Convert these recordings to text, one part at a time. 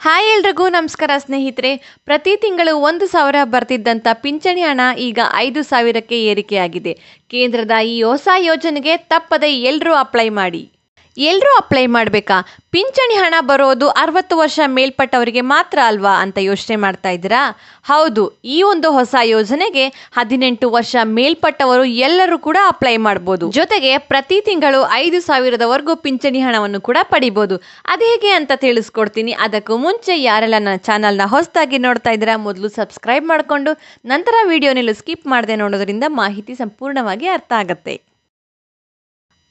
Hi ಎಲ್ರಿಗೂ ನಮಸ್ಕಾರ ಸ್ನೇಹಿತರೆ. ಪ್ರತಿ ತಿಂಗಳು ಒಂದು ಸಾವಿರ ಬರ್ತಿದ್ದಂಥ ಪಿಂಚಣಿ ಹಣ ಈಗ ಐದು ಸಾವಿರಕ್ಕೆ ಏರಿಕೆಯಾಗಿದೆ. ಕೇಂದ್ರದ ಈ ಹೊಸ ಯೋಜನೆಗೆ ತಪ್ಪದೆ ಎಲ್ಲರೂ ಅಪ್ಲೈ ಮಾಡಿ. ಎಲ್ಲರೂ ಅಪ್ಲೈ ಮಾಡಬೇಕಾ? ಪಿಂಚಣಿ ಹಣ ಬರೋದು ಅರವತ್ತು ವರ್ಷ ಮೇಲ್ಪಟ್ಟವರಿಗೆ ಮಾತ್ರ ಅಲ್ವಾ ಅಂತ ಯೋಚನೆ ಮಾಡ್ತಾ ಇದ್ದೀರಾ? ಹೌದು, ಈ ಒಂದು ಹೊಸ ಯೋಜನೆಗೆ ಹದಿನೆಂಟು ವರ್ಷ ಮೇಲ್ಪಟ್ಟವರು ಎಲ್ಲರೂ ಕೂಡ ಅಪ್ಲೈ ಮಾಡ್ಬೋದು. ಜೊತೆಗೆ ಪ್ರತಿ ತಿಂಗಳು ಐದು ಸಾವಿರದವರೆಗೂ ಪಿಂಚಣಿ ಹಣವನ್ನು ಕೂಡ ಪಡಿಬೋದು. ಅದು ಹೇಗೆ ಅಂತ ತಿಳಿಸ್ಕೊಡ್ತೀನಿ. ಅದಕ್ಕೂ ಮುಂಚೆ ಯಾರೆಲ್ಲ ನನ್ನ ಚಾನಲ್ನ ಹೊಸದಾಗಿ ನೋಡ್ತಾ ಇದ್ದೀರಾ, ಮೊದಲು ಸಬ್ಸ್ಕ್ರೈಬ್ ಮಾಡಿಕೊಂಡು ನಂತರ ವಿಡಿಯೋನೆಲ್ಲೂ ಸ್ಕಿಪ್ ಮಾಡದೆ ನೋಡೋದ್ರಿಂದ ಮಾಹಿತಿ ಸಂಪೂರ್ಣವಾಗಿ ಅರ್ಥ ಆಗುತ್ತೆ.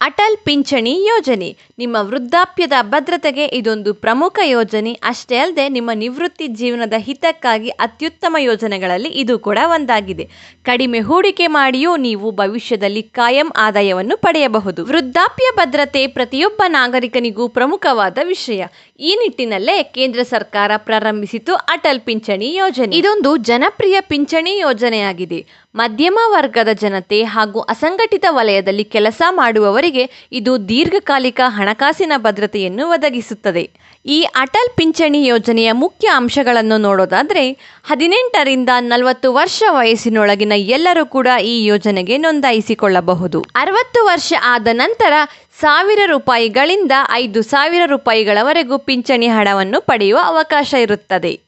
ಅಟಲ್ ಪಿಂಚಣಿ ಯೋಜನೆ. ನಿಮ್ಮ ವೃದ್ಧಾಪ್ಯದ ಭದ್ರತೆಗೆ ಇದೊಂದು ಪ್ರಮುಖ ಯೋಜನೆ. ಅಷ್ಟೇ ಅಲ್ಲದೆ, ನಿಮ್ಮ ನಿವೃತ್ತಿ ಜೀವನದ ಹಿತಕ್ಕಾಗಿ ಅತ್ಯುತ್ತಮ ಯೋಜನೆಗಳಲ್ಲಿ ಇದು ಕೂಡ ಒಂದಾಗಿದೆ. ಕಡಿಮೆ ಹೂಡಿಕೆ ಮಾಡಿಯೂ ನೀವು ಭವಿಷ್ಯದಲ್ಲಿ ಕಾಯಂ ಆದಾಯವನ್ನು ಪಡೆಯಬಹುದು. ವೃದ್ಧಾಪ್ಯ ಭದ್ರತೆ ಪ್ರತಿಯೊಬ್ಬ ನಾಗರಿಕನಿಗೂ ಪ್ರಮುಖವಾದ ವಿಷಯ. ಈ ನಿಟ್ಟಿನಲ್ಲೇ ಕೇಂದ್ರ ಸರ್ಕಾರ ಪ್ರಾರಂಭಿಸಿತು ಅಟಲ್ ಪಿಂಚಣಿ ಯೋಜನೆ. ಇದೊಂದು ಜನಪ್ರಿಯ ಪಿಂಚಣಿ ಯೋಜನೆಯಾಗಿದೆ. ಮಧ್ಯಮ ವರ್ಗದ ಜನತೆ ಹಾಗೂ ಅಸಂಘಟಿತ ವಲಯದಲ್ಲಿ ಕೆಲಸ ಮಾಡುವವರಿಗೆ ಇದು ದೀರ್ಘಕಾಲಿಕ ಹಣಕಾಸಿನ ಭದ್ರತೆಯನ್ನು ಒದಗಿಸುತ್ತದೆ. ಈ ಅಟಲ್ ಪಿಂಚಣಿ ಯೋಜನೆಯ ಮುಖ್ಯ ಅಂಶಗಳನ್ನು ನೋಡೋದಾದರೆ, ಹದಿನೆಂಟರಿಂದ ನಲವತ್ತು ವರ್ಷ ವಯಸ್ಸಿನೊಳಗಿನ ಎಲ್ಲರೂ ಕೂಡ ಈ ಯೋಜನೆಗೆ ನೋಂದಾಯಿಸಿಕೊಳ್ಳಬಹುದು. ಅರವತ್ತು ವರ್ಷ ಆದ ನಂತರ ಸಾವಿರ ರೂಪಾಯಿಗಳಿಂದ ಐದು ಸಾವಿರ ರೂಪಾಯಿಗಳವರೆಗೂ ಪಿಂಚಣಿ ಹಣವನ್ನು ಪಡೆಯುವ ಅವಕಾಶ ಇರುತ್ತದೆ.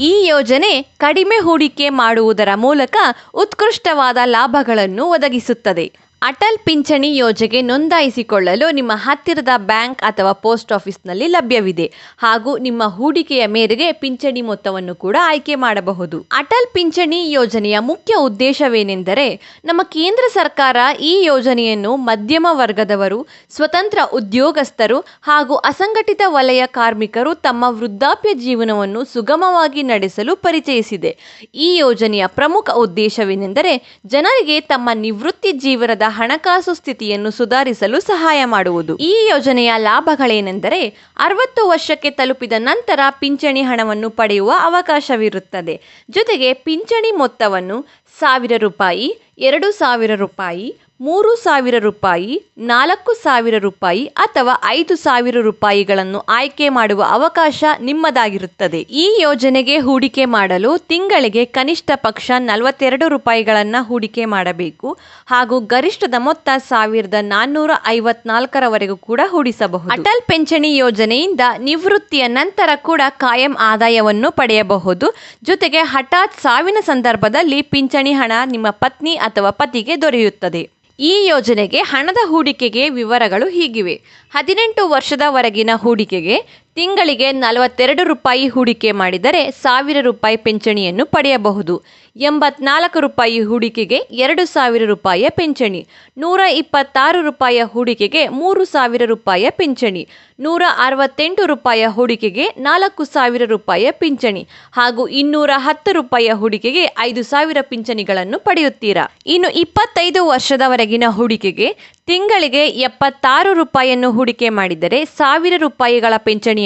ಈ ಯೋಜನೆ ಕಡಿಮೆ ಹೂಡಿಕೆ ಮಾಡುವುದರ ಮೂಲಕ ಉತ್ಕೃಷ್ಟವಾದ ಲಾಭಗಳನ್ನು ಒದಗಿಸುತ್ತದೆ. ಅಟಲ್ ಪಿಂಚಣಿ ಯೋಜನೆಗೆ ನೋಂದಾಯಿಸಿಕೊಳ್ಳಲು ನಿಮ್ಮ ಹತ್ತಿರದ ಬ್ಯಾಂಕ್ ಅಥವಾ ಪೋಸ್ಟ್ ಆಫೀಸ್ನಲ್ಲಿ ಲಭ್ಯವಿದೆ ಹಾಗೂ ನಿಮ್ಮ ಹೂಡಿಕೆಯ ಮೇರೆಗೆ ಪಿಂಚಣಿ ಮೊತ್ತವನ್ನು ಕೂಡ ಆಯ್ಕೆ ಮಾಡಬಹುದು. ಅಟಲ್ ಪಿಂಚಣಿ ಯೋಜನೆಯ ಮುಖ್ಯ ಉದ್ದೇಶವೇನೆಂದರೆ ನಮ್ಮ ಕೇಂದ್ರ ಸರ್ಕಾರ ಈ ಯೋಜನೆಯನ್ನು ಮಧ್ಯಮ ವರ್ಗದವರು, ಸ್ವತಂತ್ರ ಉದ್ಯೋಗಸ್ಥರು ಹಾಗೂ ಅಸಂಘಟಿತ ವಲಯ ಕಾರ್ಮಿಕರು ತಮ್ಮ ವೃದ್ಧಾಪ್ಯ ಜೀವನವನ್ನು ಸುಗಮವಾಗಿ ನಡೆಸಲು ಪರಿಚಯಿಸಿದೆ. ಈ ಯೋಜನೆಯ ಪ್ರಮುಖ ಉದ್ದೇಶವೇನೆಂದರೆ ಜನರಿಗೆ ತಮ್ಮ ನಿವೃತ್ತಿ ಜೀವನದ ಹಣಕಾಸು ಸ್ಥಿತಿಯನ್ನು ಸುಧಾರಿಸಲು ಸಹಾಯ ಮಾಡುವುದು. ಈ ಯೋಜನೆಯ ಲಾಭಗಳೇನೆಂದರೆ ಅರವತ್ತು ವರ್ಷಕ್ಕೆ ತಲುಪಿದ ನಂತರ ಪಿಂಚಣಿ ಹಣವನ್ನು ಪಡೆಯುವ ಅವಕಾಶವಿರುತ್ತದೆ. ಜೊತೆಗೆ ಪಿಂಚಣಿ ಮೊತ್ತವನ್ನು ಸಾವಿರ ರೂಪಾಯಿ, ಎರಡು ಸಾವಿರ ರೂಪಾಯಿ ಮೂರು ಸಾವಿರ ರೂಪಾಯಿ, ನಾಲ್ಕು ಸಾವಿರ ರೂಪಾಯಿ ಅಥವಾ ಐದು ಸಾವಿರ ರೂಪಾಯಿಗಳನ್ನು ಆಯ್ಕೆ ಮಾಡುವ ಅವಕಾಶ ನಿಮ್ಮದಾಗಿರುತ್ತದೆ. ಈ ಯೋಜನೆಗೆ ಹೂಡಿಕೆ ಮಾಡಲು ತಿಂಗಳಿಗೆ ಕನಿಷ್ಠ ಪಕ್ಷ ನಲವತ್ತೆರಡು ರೂಪಾಯಿಗಳನ್ನು ಹೂಡಿಕೆ ಮಾಡಬೇಕು ಹಾಗೂ ಗರಿಷ್ಠದ ಮೊತ್ತ ಸಾವಿರದ ನಾನ್ನೂರ ಐವತ್ನಾಲ್ಕರವರೆಗೂ ಕೂಡ ಹೂಡಿಸಬಹುದು. ಅಟಲ್ ಪಿಂಚಣಿ ಯೋಜನೆಯಿಂದ ನಿವೃತ್ತಿಯ ನಂತರ ಕೂಡ ಕಾಯಂ ಆದಾಯವನ್ನು ಪಡೆಯಬಹುದು. ಜೊತೆಗೆ ಹಠಾತ್ ಸಾವಿನ ಸಂದರ್ಭದಲ್ಲಿ ಪಿಂಚಣಿ ಹಣ ನಿಮ್ಮ ಪತ್ನಿ ಅಥವಾ ಪತಿಗೆ ದೊರೆಯುತ್ತದೆ. ಈ ಯೋಜನೆಗೆ ಹಣದ ಹೂಡಿಕೆಗೆ ವಿವರಗಳು ಹೀಗಿವೆ. ಹದಿನೆಂಟು ವರ್ಷದವರೆಗಿನ ಹೂಡಿಕೆಗೆ ತಿಂಗಳಿಗೆ ನಲವತ್ತೆರಡು ರೂಪಾಯಿ ಹೂಡಿಕೆ ಮಾಡಿದರೆ ಸಾವಿರ ರೂಪಾಯಿ ಪಿಂಚಣಿಯನ್ನು ಪಡೆಯಬಹುದು. ಎಂಬತ್ನಾಲ್ಕು ರೂಪಾಯಿ ಹೂಡಿಕೆಗೆ ಎರಡು ಸಾವಿರ ರೂಪಾಯಿಯ ಪಿಂಚಣಿ. ನೂರ ಇಪ್ಪತ್ತಾರು ರೂಪಾಯಿಯ ಹೂಡಿಕೆಗೆ ಮೂರು ಸಾವಿರ ರೂಪಾಯಿಯ ಪಿಂಚಣಿ. ನೂರ ಅರವತ್ತೆಂಟು ರೂಪಾಯಿಯ ಹೂಡಿಕೆಗೆ ನಾಲ್ಕು ಸಾವಿರ ರೂಪಾಯಿಯ ಪಿಂಚಣಿ. ಹಾಗೂ ಇನ್ನೂರ ಹತ್ತು ರೂಪಾಯಿಯ ಹೂಡಿಕೆಗೆ ಐದು ಸಾವಿರ ಪಿಂಚಣಿಗಳನ್ನು ಪಡೆಯುತ್ತೀರಾ? ಇನ್ನು ಇಪ್ಪತ್ತೈದು ವರ್ಷದವರೆಗಿನ ಹೂಡಿಕೆಗೆ ತಿಂಗಳಿಗೆ ಎಪ್ಪತ್ತಾರು ರೂಪಾಯಿಯನ್ನು ಹೂಡಿಕೆ ಮಾಡಿದರೆ ಸಾವಿರ ರೂಪಾಯಿಗಳ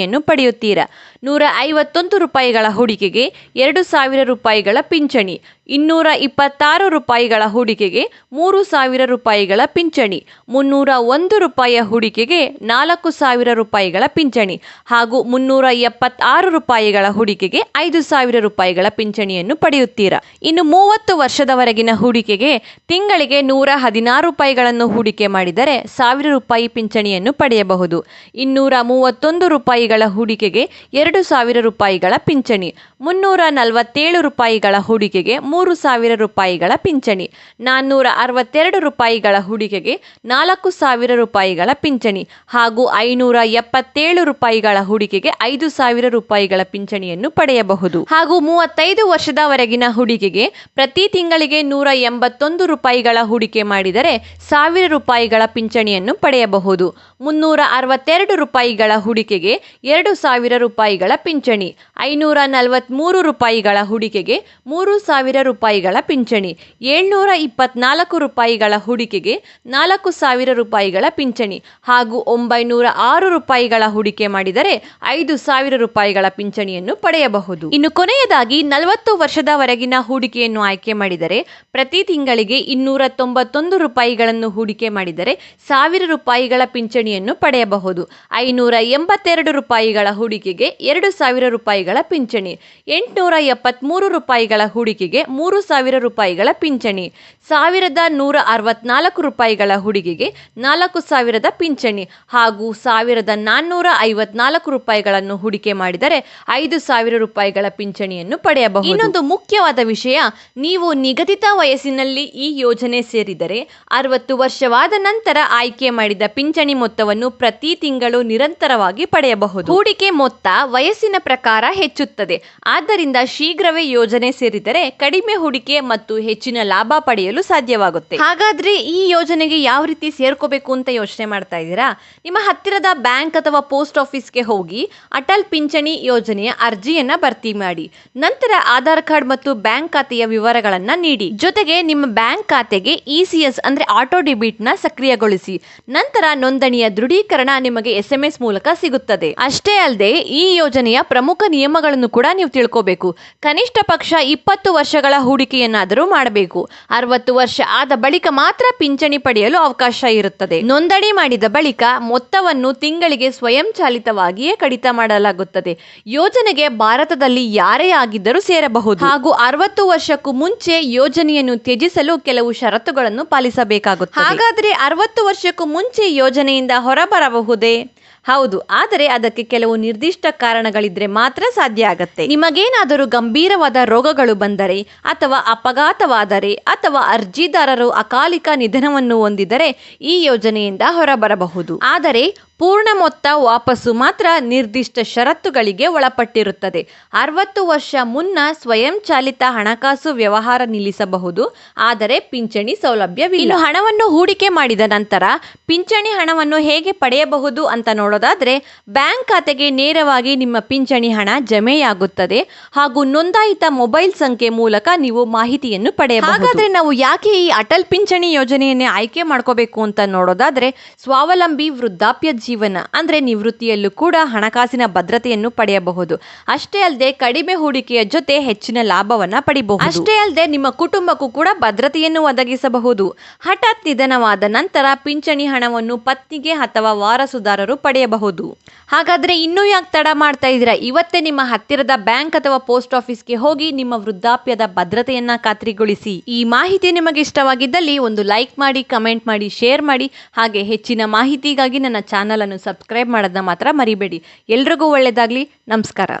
ಪಿಂಚಣಿಯನ್ನು ಪಡೆಯುತ್ತೀರಾ? ನೂರ ಐವತ್ತೊಂದು ರೂಪಾಯಿಗಳ ಹೂಡಿಕೆಗೆ ಎರಡು ಸಾವಿರ ರೂಪಾಯಿಗಳ ಪಿಂಚಣಿ, ಇನ್ನೂರ ಇಪ್ಪತ್ತಾರು ರೂಪಾಯಿಗಳ ಹೂಡಿಕೆಗೆ ಮೂರು ಸಾವಿರ ರೂಪಾಯಿಗಳ ಪಿಂಚಣಿ, ಮುನ್ನೂರ ಒಂದು ರೂಪಾಯಿಯ ಹೂಡಿಕೆಗೆ ನಾಲ್ಕು ಸಾವಿರ ರೂಪಾಯಿಗಳ ಪಿಂಚಣಿ ಹಾಗೂ ಮುನ್ನೂರ ಎಪ್ಪತ್ತಾರು ರೂಪಾಯಿಗಳ ಹೂಡಿಕೆಗೆ ಐದು ಸಾವಿರ ರೂಪಾಯಿಗಳ ಪಿಂಚಣಿಯನ್ನು ಪಡೆಯುತ್ತೀರಾ? ಇನ್ನು ಮೂವತ್ತು ವರ್ಷದವರೆಗಿನ ಹೂಡಿಕೆಗೆ ತಿಂಗಳಿಗೆ ನೂರ ಹದಿನಾರು ರೂಪಾಯಿಗಳನ್ನು ಹೂಡಿಕೆ ಮಾಡಿದರೆ ಸಾವಿರ ರೂಪಾಯಿ ಪಿಂಚಣಿಯನ್ನು ಪಡೆಯಬಹುದು. ಇನ್ನೂರ ಮೂವತ್ತೊಂದು ರೂಪಾಯಿಗಳ ಹೂಡಿಕೆಗೆ ಎರಡು ಸಾವಿರ ರೂಪಾಯಿಗಳ ಪಿಂಚಣಿ, ಮುನ್ನೂರ ನಲವತ್ತೇಳು ರೂಪಾಯಿಗಳ ಹೂಡಿಕೆಗೆ ಮೂರು ಸಾವಿರ ರೂಪಾಯಿಗಳ ಪಿಂಚಣಿ, ನಾನ್ನೂರ ಅರವತ್ತೆರಡು ರೂಪಾಯಿಗಳ ಹೂಡಿಕೆಗೆ ನಾಲ್ಕು ಸಾವಿರ ರೂಪಾಯಿಗಳ ಪಿಂಚಣಿ ಹಾಗೂ ಐನೂರ ಎಪ್ಪತ್ತೇಳು ರೂಪಾಯಿಗಳ ಹೂಡಿಕೆಗೆ ಐದು ಸಾವಿರ ರೂಪಾಯಿಗಳ ಪಿಂಚಣಿಯನ್ನು ಪಡೆಯಬಹುದು. ಹಾಗೂ ಮೂವತ್ತೈದು ವರ್ಷದವರೆಗಿನ ಹೂಡಿಕೆಗೆ ಪ್ರತಿ ತಿಂಗಳಿಗೆ ನೂರ ಎಂಬತ್ತೊಂದು ರೂಪಾಯಿಗಳ ಹೂಡಿಕೆ ಮಾಡಿದರೆ ಸಾವಿರ ರೂಪಾಯಿಗಳ ಪಿಂಚಣಿಯನ್ನು ಪಡೆಯಬಹುದು. ಮುನ್ನೂರ ಅರವತ್ತೆರಡು ರೂಪಾಯಿಗಳ ಹೂಡಿಕೆಗೆ ಎರಡು ಸಾವಿರ ರೂಪಾಯಿಗಳ ಪಿಂಚಣಿ. ಐನೂರ ನಲವತ್ತ್ಮೂರು ರೂಪಾಯಿಗಳ ಹೂಡಿಕೆಗೆ ಮೂರು ಸಾವಿರ ರೂಪಾಯಿಗಳ ಪಿಂಚಣಿ. ಏಳ್ನೂರ ಇಪ್ಪತ್ನಾಲ್ಕು ರೂಪಾಯಿಗಳ ಹೂಡಿಕೆಗೆ ನಾಲ್ಕು ಸಾವಿರ ರೂಪಾಯಿಗಳ ಪಿಂಚಣಿ. ಹಾಗೂ ಒಂಬೈನೂರ ಆರು ರೂಪಾಯಿಗಳ ಹೂಡಿಕೆ ಮಾಡಿದರೆ ಐದು ಸಾವಿರ ರೂಪಾಯಿಗಳ ಪಿಂಚಣಿಯನ್ನು ಪಡೆಯಬಹುದು. ಇನ್ನು ಕೊನೆಯದಾಗಿ ನಲವತ್ತು ವರ್ಷದವರೆಗಿನ ಹೂಡಿಕೆಯನ್ನು ಆಯ್ಕೆ ಮಾಡಿದರೆ ಪ್ರತಿ ತಿಂಗಳಿಗೆ ಇನ್ನೂರ ತೊಂಬತ್ತೊಂದು ರೂಪಾಯಿಗಳನ್ನು ಹೂಡಿಕೆ ಮಾಡಿದರೆ ಸಾವಿರ ರೂಪಾಯಿಗಳ ಪಿಂಚಣಿಯನ್ನು ಪಡೆಯಬಹುದು. ಐನೂರ ಎಂಬತ್ತೆರಡು ರೂಪಾಯಿಗಳ ಹೂಡಿಕೆಗೆ ಎರಡು ಸಾವಿರ ರೂಪಾಯಿಗಳ ಪಿಂಚಣಿ ಎಂಟುನೂರ ಎಪ್ಪತ್ತ್ಮೂರು ರೂಪಾಯಿಗಳ ಹೂಡಿಕೆಗೆ ಮೂರು ಸಾವಿರ ರೂಪಾಯಿಗಳ ಪಿಂಚಣಿ ಸಾವಿರದ ನೂರ ಅರವತ್ನಾಲ್ಕು ರೂಪಾಯಿಗಳ ಹೂಡಿಕೆಗೆ ನಾಲ್ಕು ಸಾವಿರದ ಪಿಂಚಣಿ ಹಾಗೂ ಸಾವಿರದ ನಾನ್ನೂರ ಐವತ್ನಾಲ್ಕು ರೂಪಾಯಿಗಳನ್ನು ಹೂಡಿಕೆ ಮಾಡಿದರೆ ಐದು ಸಾವಿರ ರೂಪಾಯಿಗಳ ಪಿಂಚಣಿಯನ್ನು ಪಡೆಯಬಹುದು. ಇನ್ನೊಂದು ಮುಖ್ಯವಾದ ವಿಷಯ ನೀವು ನಿಗದಿತ ವಯಸ್ಸಿನಲ್ಲಿ ಈ ಯೋಜನೆ ಸೇರಿದರೆ ಅರವತ್ತು ವರ್ಷವಾದ ನಂತರ ಆಯ್ಕೆ ಮಾಡಿದ ಪಿಂಚಣಿ ಮೊತ್ತವನ್ನು ಪ್ರತಿ ತಿಂಗಳು ನಿರಂತರವಾಗಿ ಪಡೆಯಬಹುದು. ಹೂಡಿಕೆ ಮೊತ್ತ ವಯಸ್ಸಿನ ಪ್ರಕಾರ ಹೆಚ್ಚುತ್ತದೆ. ಆದ್ದರಿಂದ ಶೀಘ್ರವೇ ಯೋಜನೆ ಸೇರಿದರೆ ಕಡಿಮೆ ಹೂಡಿಕೆ ಮತ್ತು ಹೆಚ್ಚಿನ ಲಾಭ ಪಡೆಯಲು ಸಾಧ್ಯವಾಗುತ್ತೆ. ಹಾಗಾದ್ರೆ ಈ ಯೋಜನೆಗೆ ಯಾವ ರೀತಿ ಸೇರ್ಕೋಬೇಕು ಅಂತ ಯೋಚನೆ ಮಾಡ್ತಾ ಇದ್ದೀರಾ? ನಿಮ್ಮ ಹತ್ತಿರದ ಬ್ಯಾಂಕ್ ಅಥವಾ ಪೋಸ್ಟ್ ಆಫೀಸ್ಗೆ ಹೋಗಿ ಅಟಲ್ ಪಿಂಚಣಿ ಯೋಜನೆಯ ಅರ್ಜಿಯನ್ನ ಭರ್ತಿ ಮಾಡಿ. ನಂತರ ಆಧಾರ್ ಕಾರ್ಡ್ ಮತ್ತು ಬ್ಯಾಂಕ್ ಖಾತೆಯ ವಿವರಗಳನ್ನ ನೀಡಿ. ಜೊತೆಗೆ ನಿಮ್ಮ ಬ್ಯಾಂಕ್ ಖಾತೆಗೆ ಇಸಿಎಸ್ ಅಂದ್ರೆ ಆಟೋ ಡೆಬಿಟ್ನ ಸಕ್ರಿಯಗೊಳಿಸಿ. ನಂತರ ನೋಂದಣಿಯ ದೃಢೀಕರಣ ನಿಮಗೆ ಎಸ್ ಎಂ ಎಸ್ ಮೂಲಕ ಸಿಗುತ್ತದೆ. ಅಷ್ಟೇ ಅಲ್ಲದೆ ಈ ಯೋಜನೆಯ ಪ್ರಮುಖ ನಿಯಮಗಳನ್ನು ಕೂಡ ನೀವು ತಿಳ್ಕೋಬೇಕು. ಕನಿಷ್ಠ ಪಕ್ಷ ಇಪ್ಪತ್ತು ವರ್ಷಗಳ ಹೂಡಿಕೆಯನ್ನಾದರೂ ಮಾಡಬೇಕು. ಅರವತ್ತು ವರ್ಷ ಆದ ಬಳಿಕ ಮಾತ್ರ ಪಿಂಚಣಿ ಪಡೆಯಲು ಅವಕಾಶ ಇರುತ್ತದೆ. ನೋಂದಣಿ ಮಾಡಿದ ಬಳಿಕ ಮೊತ್ತವನ್ನು ತಿಂಗಳಿಗೆ ಸ್ವಯಂಚಾಲಿತವಾಗಿಯೇ ಕಡಿತ ಮಾಡಲಾಗುತ್ತದೆ. ಯೋಜನೆಗೆ ಭಾರತದಲ್ಲಿ ಯಾರೇ ಆಗಿದ್ದರೂ ಸೇರಬಹುದು. ಹಾಗೂ ಅರವತ್ತು ವರ್ಷಕ್ಕೂ ಮುಂಚೆ ಯೋಜನೆಯನ್ನು ತ್ಯಜಿಸಲು ಕೆಲವು ಷರತ್ತುಗಳನ್ನು ಪಾಲಿಸಬೇಕಾಗುತ್ತದೆ. ಹಾಗಾದ್ರೆ ಅರವತ್ತು ವರ್ಷಕ್ಕೂ ಮುಂಚೆ ಯೋಜನೆಯಿಂದ ಹೊರಬರಬಹುದೇ? ಹೌದು, ಆದರೆ ಅದಕ್ಕೆ ಕೆಲವು ನಿರ್ದಿಷ್ಟ ಕಾರಣಗಳಿದ್ರೆ ಮಾತ್ರ ಸಾಧ್ಯ ಆಗತ್ತೆ. ನಿಮಗೇನಾದರೂ ಗಂಭೀರವಾದ ರೋಗಗಳು ಬಂದರೆ, ಅಥವಾ ಅಪಘಾತವಾದರೆ, ಅಥವಾ ಅರ್ಜಿದಾರರು ಅಕಾಲಿಕ ನಿಧನವನ್ನು ಹೊಂದಿದರೆ ಈ ಯೋಜನೆಯಿಂದ ಹೊರಬರಬಹುದು. ಆದರೆ ಪೂರ್ಣ ಮೊತ್ತ ವಾಪಸ್ಸು ಮಾತ್ರ ನಿರ್ದಿಷ್ಟ ಷರತ್ತುಗಳಿಗೆ ಒಳಪಟ್ಟಿರುತ್ತದೆ. ಅರವತ್ತು ವರ್ಷ ಮುನ್ನ ಸ್ವಯಂಚಾಲಿತ ಹಣಕಾಸು ವ್ಯವಹಾರ ನಿಲ್ಲಿಸಬಹುದು, ಆದರೆ ಪಿಂಚಣಿ ಸೌಲಭ್ಯವಿಲ್ಲ. ಇನ್ನು ಹಣವನ್ನು ಹೂಡಿಕೆ ಮಾಡಿದ ನಂತರ ಪಿಂಚಣಿ ಹಣವನ್ನು ಹೇಗೆ ಪಡೆಯಬಹುದು ಅಂತ ನೋಡೋದಾದ್ರೆ, ಬ್ಯಾಂಕ್ ಖಾತೆಗೆ ನೇರವಾಗಿ ನಿಮ್ಮ ಪಿಂಚಣಿ ಹಣ ಜಮೆಯಾಗುತ್ತದೆ ಹಾಗೂ ನೋಂದಾಯಿತ ಮೊಬೈಲ್ ಸಂಖ್ಯೆ ಮೂಲಕ ನೀವು ಮಾಹಿತಿಯನ್ನು ಪಡೆಯಬಹುದು. ಹಾಗಾದ್ರೆ ನಾವು ಯಾಕೆ ಈ ಅಟಲ್ ಪಿಂಚಣಿ ಯೋಜನೆಯನ್ನೇ ಆಯ್ಕೆ ಮಾಡ್ಕೋಬೇಕು ಅಂತ ನೋಡೋದಾದ್ರೆ, ಸ್ವಾವಲಂಬಿ ವೃದ್ಧಾಪ್ಯ ಜೀವನ ಅಂದ್ರೆ ನಿವೃತ್ತಿಯಲ್ಲೂ ಕೂಡ ಹಣಕಾಸಿನ ಭದ್ರತೆಯನ್ನು ಪಡೆಯಬಹುದು. ಅಷ್ಟೇ ಅಲ್ಲದೆ ಕಡಿಮೆ ಹೂಡಿಕೆಯ ಜೊತೆ ಹೆಚ್ಚಿನ ಲಾಭವನ್ನ ಪಡಿಬಹುದು. ಅಷ್ಟೇ ಅಲ್ಲದೆ ನಿಮ್ಮ ಕುಟುಂಬಕ್ಕೂ ಕೂಡ ಭದ್ರತೆಯನ್ನು ಒದಗಿಸಬಹುದು. ಹಠಾತ್ ನಿಧನವಾದ ನಂತರ ಪಿಂಚಣಿ ಹಣವನ್ನು ಪತ್ನಿಗೆ ಅಥವಾ ವಾರಸುದಾರರು ಪಡೆಯಬಹುದು. ಹಾಗಾದ್ರೆ ಇನ್ನೂ ಯಾಕೆ ತಡ ಮಾಡ್ತಾ ಇದ್ದೀರಾ? ಇವತ್ತೇ ನಿಮ್ಮ ಹತ್ತಿರದ ಬ್ಯಾಂಕ್ ಅಥವಾ ಪೋಸ್ಟ್ ಆಫೀಸ್ಗೆ ಹೋಗಿ ನಿಮ್ಮ ವೃದ್ಧಾಪ್ಯದ ಭದ್ರತೆಯನ್ನ ಖಾತ್ರಿಗೊಳಿಸಿ. ಈ ಮಾಹಿತಿ ನಿಮಗೆ ಇಷ್ಟವಾಗಿದ್ದಲ್ಲಿ ಒಂದು ಲೈಕ್ ಮಾಡಿ, ಕಮೆಂಟ್ ಮಾಡಿ, ಶೇರ್ ಮಾಡಿ, ಹಾಗೆ ಹೆಚ್ಚಿನ ಮಾಹಿತಿಗಾಗಿ ನನ್ನ ಚಾನಲ್ ಅನ್ನು ಸಬ್ಸ್ಕ್ರೈಬ್ ಮಾಡೋದನ್ನ ಮಾತ್ರ ಮರಿಬೇಡಿ. ಎಲ್ರಿಗೂ ಒಳ್ಳೆಯದಾಗಲಿ ನಮಸ್ಕಾರ.